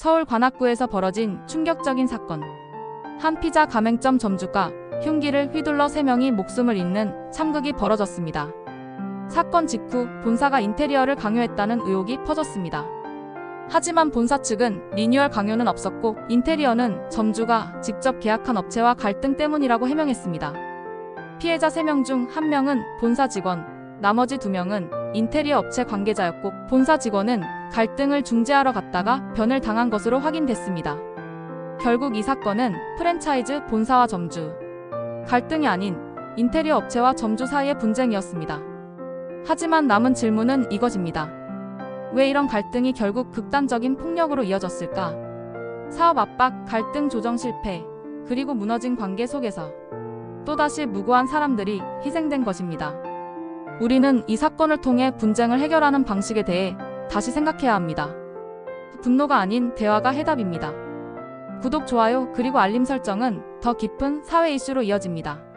서울 관악구에서 벌어진 충격적인 사건. 한 피자 가맹점 점주가 흉기를 휘둘러 3명이 목숨을 잃는 참극이 벌어졌습니다. 사건 직후 본사가 인테리어를 강요했다는 의혹이 퍼졌습니다. 하지만 본사 측은 리뉴얼 강요는 없었고 인테리어는 점주가 직접 계약한 업체와 갈등 때문이라고 해명했습니다. 피해자 3명 중 1명은 본사 직원, 나머지 2명은 인테리어 업체 관계자였고 본사 직원은 갈등을 중재하러 갔다가 변을 당한 것으로 확인됐습니다. 결국 이 사건은 프랜차이즈 본사와 점주, 갈등이 아닌 인테리어 업체와 점주 사이의 분쟁이었습니다. 하지만 남은 질문은 이것입니다. 왜 이런 갈등이 결국 극단적인 폭력으로 이어졌을까? 사업 압박, 갈등 조정 실패, 그리고 무너진 관계 속에서 또다시 무고한 사람들이 희생된 것입니다. 우리는 이 사건을 통해 분쟁을 해결하는 방식에 대해 다시 생각해야 합니다. 분노가 아닌 대화가 해답입니다. 구독, 좋아요, 그리고 알림 설정은 더 깊은 사회 이슈로 이어집니다.